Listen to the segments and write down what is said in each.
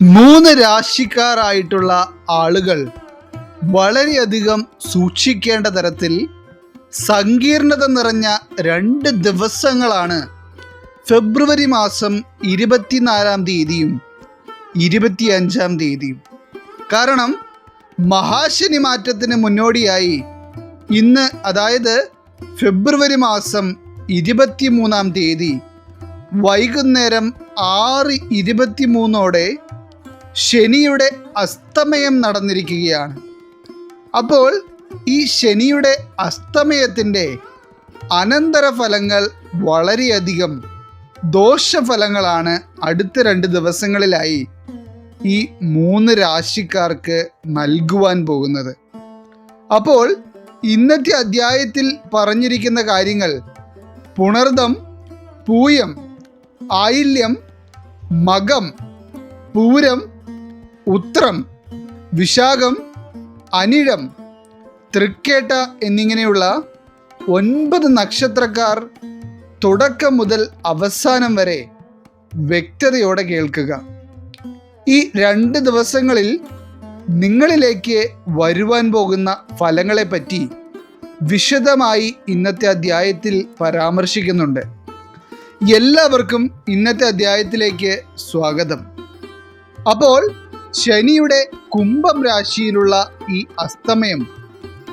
മൂന്ന് രാശിക്കാരായിട്ടുള്ള ആളുകൾ വളരെയധികം സൂക്ഷിക്കേണ്ട തരത്തിൽ സങ്കീർണത നിറഞ്ഞ രണ്ട് ദിവസങ്ങളാണ് ഫെബ്രുവരി മാസം ഇരുപത്തിനാലാം തീയതിയും ഇരുപത്തിയഞ്ചാം തീയതിയും. കാരണം മഹാശനി മാറ്റത്തിന് മുന്നോടിയായി ഇന്ന് അതായത് ഫെബ്രുവരി മാസം ഇരുപത്തിമൂന്നാം തീയതി വൈകുന്നേരം ആറ് ഇരുപത്തിമൂന്നോടെ ശനിയുടെ അസ്തമയം നടന്നിരിക്കുകയാണ്. അപ്പോൾ ഈ ശനിയുടെ അസ്തമയത്തിന്റെ അനന്തരഫലങ്ങൾ വളരെയധികം ദോഷഫലങ്ങളാണ് അടുത്ത രണ്ട് ദിവസങ്ങളിലായി ഈ മൂന്ന് രാശിക്കാർക്ക് നൽകുവാൻ പോകുന്നത്. അപ്പോൾ ഇന്നത്തെ അധ്യായത്തിൽ പറഞ്ഞിരിക്കുന്ന കാര്യങ്ങൾ പുണർദം പൂയം ആയില്യം മകം പൂരം ഉത്രം വിശാഖം അനിഴം തൃക്കേട്ട എന്നിങ്ങനെയുള്ള ഒൻപത് നക്ഷത്രക്കാർ തുടക്കം മുതൽ അവസാനം വരെ വ്യക്തതയോടെ കേൾക്കുക. ഈ രണ്ട് ദിവസങ്ങളിൽ നിങ്ങളിലേക്ക് വരുവാൻ പോകുന്ന ഫലങ്ങളെപ്പറ്റി വിശദമായി ഇന്നത്തെ അധ്യായത്തിൽ പരാമർശിക്കുന്നുണ്ട്. എല്ലാവർക്കും ഇന്നത്തെ അധ്യായത്തിലേക്ക് സ്വാഗതം. അപ്പോൾ ശനിയുടെ കുംഭം രാശിയിലുള്ള ഈ അസ്തമയം.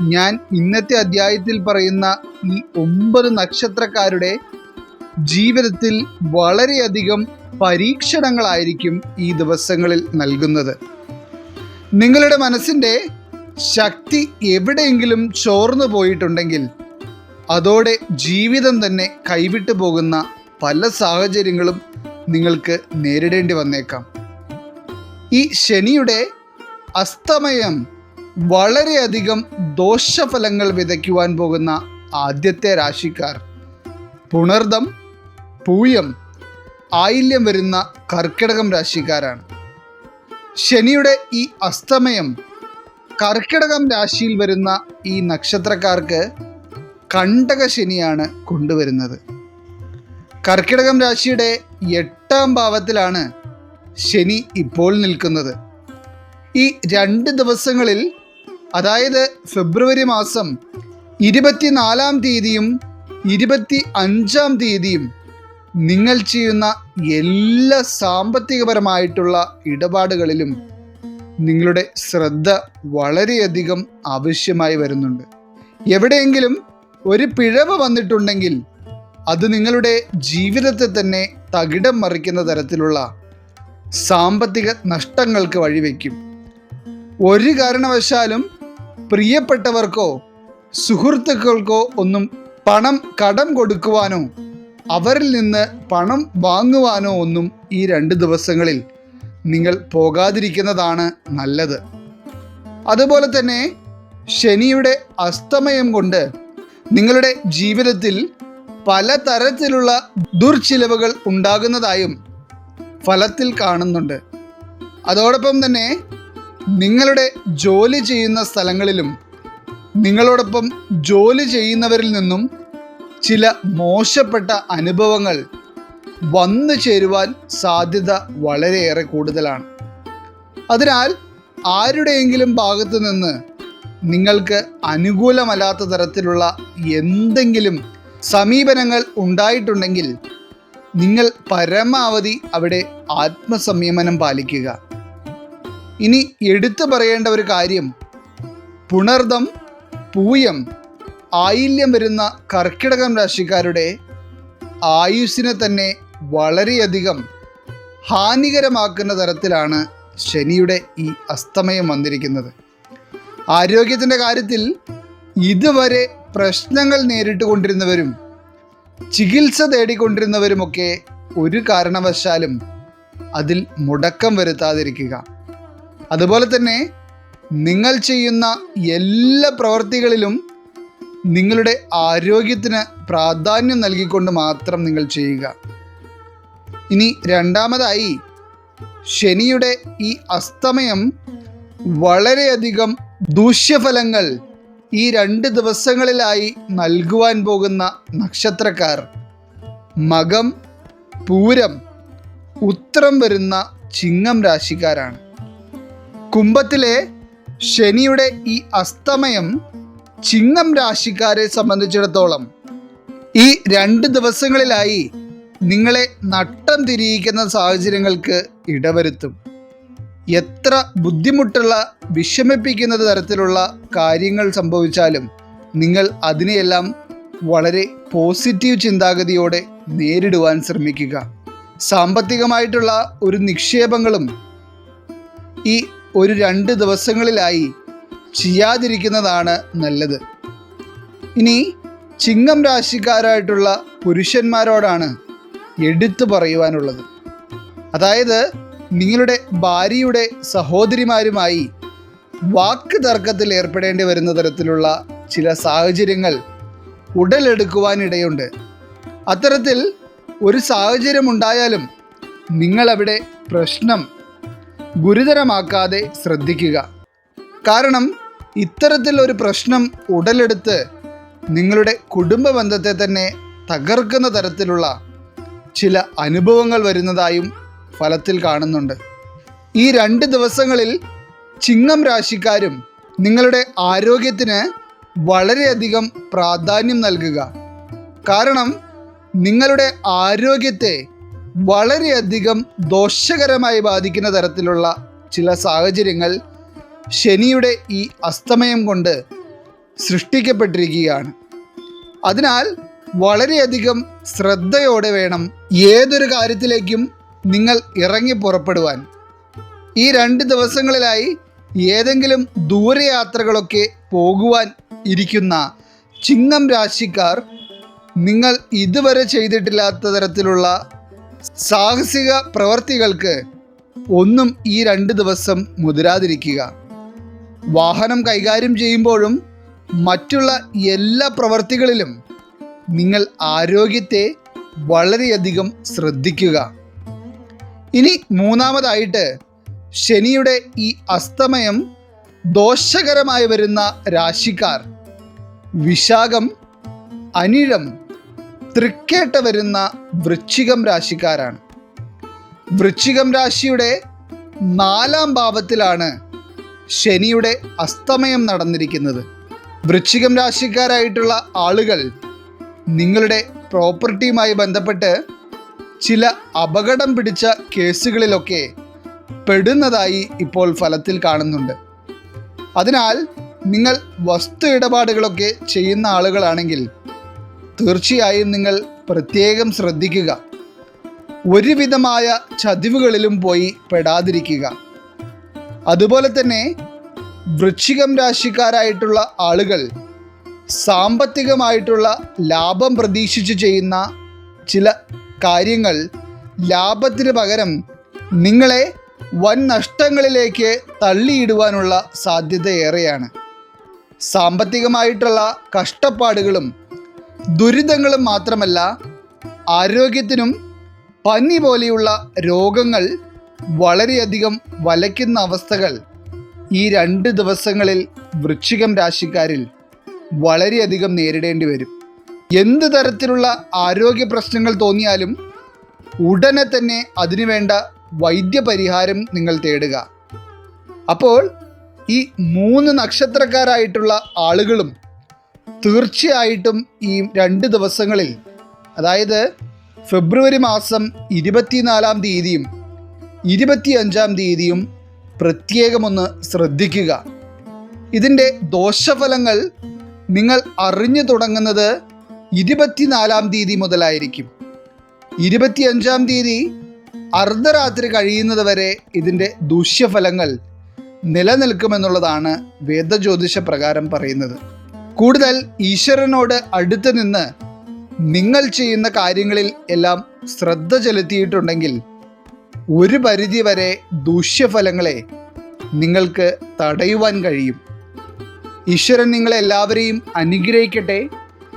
ഞാൻ ഇന്നത്തെ അധ്യായത്തിൽ പറയുന്ന ഈ ഒമ്പത് നക്ഷത്രക്കാരുടെ ജീവിതത്തിൽ വളരെയധികം പരീക്ഷണങ്ങളായിരിക്കും ഈ ദിവസങ്ങളിൽ നൽകുന്നത്. നിങ്ങളുടെ മനസ്സിന്റെ ശക്തി എവിടെയെങ്കിലും ചോർന്നു പോയിട്ടുണ്ടെങ്കിൽ അതോടെ ജീവിതം തന്നെ കൈവിട്ടു പോകുന്ന പല സാഹചര്യങ്ങളും നിങ്ങൾക്ക് നേരിടേണ്ടി വന്നേക്കാം. ഈ ശനിയുടെ അസ്തമയം വളരെയധികം ദോഷഫലങ്ങൾ വിതയ്ക്കുവാൻ പോകുന്ന ആദ്യത്തെ രാശിക്കാർ. പുണർദം പൂയം ആയില്യം വരുന്ന കർക്കിടകം രാശിക്കാരാണ്. ശനിയുടെ ഈ അസ്തമയം കർക്കിടകം രാശിയിൽ വരുന്ന ഈ നക്ഷത്രക്കാർക്ക് കണ്ടക ശനിയാണ് കൊണ്ടുവരുന്നത്. കർക്കിടകം രാശിയുടെ എട്ടാം ഭാവത്തിലാണ് ശനി ഇപ്പോൾ നിൽക്കുന്നത്. ഈ രണ്ട് ദിവസങ്ങളിൽ അതായത് ഫെബ്രുവരി മാസം ഇരുപത്തിനാലാം തീയതിയും ഇരുപത്തി അഞ്ചാം തീയതിയും നിങ്ങൾ ചെയ്യുന്ന എല്ലാ സാമ്പത്തികപരമായിട്ടുള്ള ഇടപാടുകളിലും നിങ്ങളുടെ ശ്രദ്ധ വളരെയധികം ആവശ്യമായി വരുന്നുണ്ട്. എവിടെയെങ്കിലും ഒരു പിഴവ് വന്നിട്ടുണ്ടെങ്കിൽ അത് നിങ്ങളുടെ ജീവിതത്തെ തന്നെ തകിടം മറിക്കുന്ന തരത്തിലുള്ള സാമ്പത്തിക നഷ്ടങ്ങൾക്ക് വഴിവെക്കും. ഒരു കാരണവശാലും പ്രിയപ്പെട്ടവർക്കോ സുഹൃത്തുക്കൾക്കോ ഒന്നും പണം കടം കൊടുക്കുവാനോ അവരിൽ നിന്ന് പണം വാങ്ങുവാനോ ഒന്നും ഈ രണ്ട് ദിവസങ്ങളിൽ നിങ്ങൾ പോകാതിരിക്കുന്നതാണ് നല്ലത്. അതുപോലെ തന്നെ ശനിയുടെ അസ്തമയം കൊണ്ട് നിങ്ങളുടെ ജീവിതത്തിൽ പലതരത്തിലുള്ള ദുർച്ചിലവുകൾ ഉണ്ടാകുന്നതായും ഫലത്തിൽ കാണുന്നുണ്ട്. അതോടൊപ്പം തന്നെ നിങ്ങളുടെ ജോലി ചെയ്യുന്ന സ്ഥലങ്ങളിലും നിങ്ങളോടൊപ്പം ജോലി ചെയ്യുന്നവരിൽ നിന്നും ചില മോശപ്പെട്ട അനുഭവങ്ങൾ വന്നു ചേരുവാൻ സാധ്യത വളരെയേറെ കൂടുതലാണ്. അതിനാൽ ആരുടെയെങ്കിലും ഭാഗത്തു നിന്ന് നിങ്ങൾക്ക് അനുകൂലമല്ലാത്ത തരത്തിലുള്ള എന്തെങ്കിലും സമീപനങ്ങൾ ഉണ്ടായിട്ടുണ്ടെങ്കിൽ നിങ്ങൾ പരമാവധി അവിടെ ആത്മസംയമനം പാലിക്കുക. ഇനി എടുത്തു പറയേണ്ട ഒരു കാര്യം പുണർദം പൂയം ആയില്യം വരുന്ന കർക്കിടകം രാശിക്കാരുടെ ആയുസ്സിനെ തന്നെ വളരെയധികം ഹാനികരമാക്കുന്ന തരത്തിലാണ് ശനിയുടെ ഈ അസ്തമയം വന്നിരിക്കുന്നത്. ആരോഗ്യത്തിന്റെ കാര്യത്തിൽ ഇതുവരെ പ്രശ്നങ്ങൾ നേരിട്ട് കൊണ്ടിരുന്നവരും ചികിത്സ തേടിക്കൊണ്ടിരുന്നവരുമൊക്കെ ഒരു കാരണവശാലും അതിൽ മുടക്കം വരുത്താതിരിക്കുക. അതുപോലെ തന്നെ നിങ്ങൾ ചെയ്യുന്ന എല്ലാ പ്രവർത്തികളിലും നിങ്ങളുടെ ആരോഗ്യത്തിന് പ്രാധാന്യം നൽകിക്കൊണ്ട് മാത്രം നിങ്ങൾ ചെയ്യുക. ഇനി രണ്ടാമതായി ശനിയുടെ ഈ അസ്തമയം വളരെയധികം ദൂഷ്യഫലങ്ങൾ ഈ രണ്ട് ദിവസങ്ങളിലായി നൽകുവാൻ പോകുന്ന നക്ഷത്രക്കാർ. മകം പൂരം ഉത്രം വരുന്ന ചിങ്ങം രാശിക്കാരാണ്. കുംഭത്തിലെ ശനിയുടെ ഈ അസ്തമയം ചിങ്ങം രാശിക്കാരെ സംബന്ധിച്ചിടത്തോളം ഈ രണ്ട് ദിവസങ്ങളിലായി നിങ്ങളെ നട്ടം തിരിയിക്കുന്ന സാഹചര്യങ്ങൾക്ക് ഇടവരുത്തും. എത്ര ബുദ്ധിമുട്ടുള്ള വിഷമിപ്പിക്കുന്ന തരത്തിലുള്ള കാര്യങ്ങൾ സംഭവിച്ചാലും നിങ്ങൾ അതിനെയെല്ലാം വളരെ പോസിറ്റീവ് ചിന്താഗതിയോടെ നേരിടുവാൻ ശ്രമിക്കുക. സാമ്പത്തികമായിട്ടുള്ള ഒരു നിക്ഷേപങ്ങളും ഈ ഒരു രണ്ട് ദിവസങ്ങളിലായി ചെയ്യാതിരിക്കുന്നതാണ് നല്ലത്. ഇനി ചിങ്ങം രാശിക്കാരായിട്ടുള്ള പുരുഷന്മാരോടാണ് എടുത്തു പറയുവാനുള്ളത്. അതായത് നിങ്ങളുടെ ഭാര്യയുടെ സഹോദരിമാരുമായി വാക്ക് തർക്കത്തിൽ ഏർപ്പെടേണ്ടി വരുന്ന തരത്തിലുള്ള ചില സാഹചര്യങ്ങൾ ഉടലെടുക്കുവാനിടയുണ്ട്. അത്തരത്തിൽ ഒരു സാഹചര്യം ഉണ്ടായാലും നിങ്ങളവിടെ പ്രശ്നം ഗുരുതരമാക്കാതെ ശ്രദ്ധിക്കുക. കാരണം ഇത്തരത്തിൽ ഒരു പ്രശ്നം ഉടലെടുത്ത് നിങ്ങളുടെ കുടുംബ ബന്ധത്തെ തന്നെ തകർക്കുന്ന തരത്തിലുള്ള ചില അനുഭവങ്ങൾ വരുന്നതായും ഫലത്തിൽ കാണുന്നുണ്ട്. ഈ രണ്ട് ദിവസങ്ങളിൽ ചിങ്ങം രാശിക്കാരും നിങ്ങളുടെ ആരോഗ്യത്തിന് വളരെയധികം പ്രാധാന്യം നൽകുക. കാരണം നിങ്ങളുടെ ആരോഗ്യത്തെ വളരെയധികം ദോഷകരമായി ബാധിക്കുന്ന തരത്തിലുള്ള ചില സാഹചര്യങ്ങൾ ശനിയുടെ ഈ അസ്തമയം കൊണ്ട് സൃഷ്ടിക്കപ്പെട്ടിരിക്കുകയാണ്. അതിനാൽ വളരെയധികം ശ്രദ്ധയോടെ വേണം ഏതൊരു കാര്യത്തിലേക്കും നിങ്ങൾ ഇറങ്ങി പുറപ്പെടുവാൻ. ഈ രണ്ട് ദിവസങ്ങളിലായി ഏതെങ്കിലും ദൂരയാത്രകളൊക്കെ പോകുവാൻ ഇരിക്കുന്ന ചിങ്ങം രാശിക്കാർ നിങ്ങൾ ഇതുവരെ ചെയ്തിട്ടില്ലാത്ത തരത്തിലുള്ള സാഹസിക പ്രവർത്തികൾക്ക് ഒന്നും ഈ രണ്ട് ദിവസം മുതിരാതിരിക്കുക. വാഹനം കൈകാര്യം ചെയ്യുമ്പോഴും മറ്റുള്ള എല്ലാ പ്രവർത്തികളിലും നിങ്ങൾ ആരോഗ്യത്തെ വളരെയധികം ശ്രദ്ധിക്കുക. ഇനി മൂന്നാമതായിട്ട് ശനിയുടെ ഈ അസ്തമയം ദോഷകരമായി വരുന്ന രാശിക്കാർ. വിശാഖം അനിഴം തൃക്കേട്ട വരുന്ന വൃശ്ചികം രാശിക്കാരാണ്. വൃശ്ചികം രാശിയുടെ നാലാം ഭാവത്തിലാണ് ശനിയുടെ അസ്തമയം നടന്നിരിക്കുന്നത്. വൃശ്ചികം രാശിക്കാരായിട്ടുള്ള ആളുകൾ നിങ്ങളുടെ പ്രോപ്പർട്ടിയുമായി ബന്ധപ്പെട്ട് ചില അപകടം പിടിച്ച കേസുകളിലൊക്കെ പെടുന്നതായി ഇപ്പോൾ ഫലത്തിൽ കാണുന്നുണ്ട്. അതിനാൽ നിങ്ങൾ വസ്തു ഇടപാടുകളൊക്കെ ചെയ്യുന്ന ആളുകളാണെങ്കിൽ തീർച്ചയായും നിങ്ങൾ പ്രത്യേകം ശ്രദ്ധിക്കുക. ഒരുവിധമായ ചതിവുകളിലും പോയി പെടാതിരിക്കുക. അതുപോലെ തന്നെ വൃശ്ചികം രാശിക്കാരായിട്ടുള്ള ആളുകൾ സാമ്പത്തികമായിട്ടുള്ള ലാഭം പ്രതീക്ഷിച്ച് ചെയ്യുന്ന ചില കാര്യങ്ങൾ ലാഭത്തിന് പകരം നിങ്ങളെ വൻ നഷ്ടങ്ങളിലേക്ക് തള്ളിയിടുവാനുള്ള സാധ്യത ഏറെയാണ് സാമ്പത്തികമായിട്ടുള്ള കഷ്ടപ്പാടുകളും ദുരിതങ്ങളും മാത്രമല്ല ആരോഗ്യത്തിനും പനി പോലെയുള്ള രോഗങ്ങൾ വളരെയധികം വലയ്ക്കുന്ന അവസ്ഥകൾ ഈ രണ്ട് ദിവസങ്ങളിൽ വൃശ്ചികം രാശിക്കാരിൽ വളരെയധികം നേരിടേണ്ടി വരും. എന്ത് തരത്തിലുള്ള ആരോഗ്യ പ്രശ്നങ്ങൾ തോന്നിയാലും ഉടനെ തന്നെ അതിനുവേണ്ട വൈദ്യപരിഹാരം നിങ്ങൾ തേടുക. അപ്പോൾ ഈ മൂന്ന് നക്ഷത്രക്കാരായിട്ടുള്ള ആളുകളും തീർച്ചയായിട്ടും ഈ രണ്ട് ദിവസങ്ങളിൽ അതായത് ഫെബ്രുവരി മാസം ഇരുപത്തിനാലാം തീയതിയും ഇരുപത്തിയഞ്ചാം തീയതിയും പ്രത്യേകമൊന്ന് ശ്രദ്ധിക്കുക. ഇതിന്റെ ദോഷഫലങ്ങൾ നിങ്ങൾ അറിഞ്ഞു തുടങ്ങുന്നത് ഇരുപത്തിനാലാം തീയതി മുതലായിരിക്കും. ഇരുപത്തിയഞ്ചാം തീയതി അർദ്ധരാത്രി കഴിയുന്നത് വരെ ഇതിന്റെ ദൂഷ്യഫലങ്ങൾ നിലനിൽക്കുമെന്നുള്ളതാണ് വേദജ്യോതിഷ പ്രകാരം പറയുന്നത്. കൂടുതൽ ഈശ്വരനോട് അടുത്ത് നിന്ന് നിങ്ങൾ ചെയ്യുന്ന കാര്യങ്ങളിൽ എല്ലാം ശ്രദ്ധ ചെലുത്തിയിട്ടുണ്ടെങ്കിൽ ഒരു പരിധി വരെ ദൂഷ്യഫലങ്ങളെ നിങ്ങൾക്ക് തടയുവാൻ കഴിയും. ഈശ്വരൻ നിങ്ങളെല്ലാവരെയും അനുഗ്രഹിക്കട്ടെ.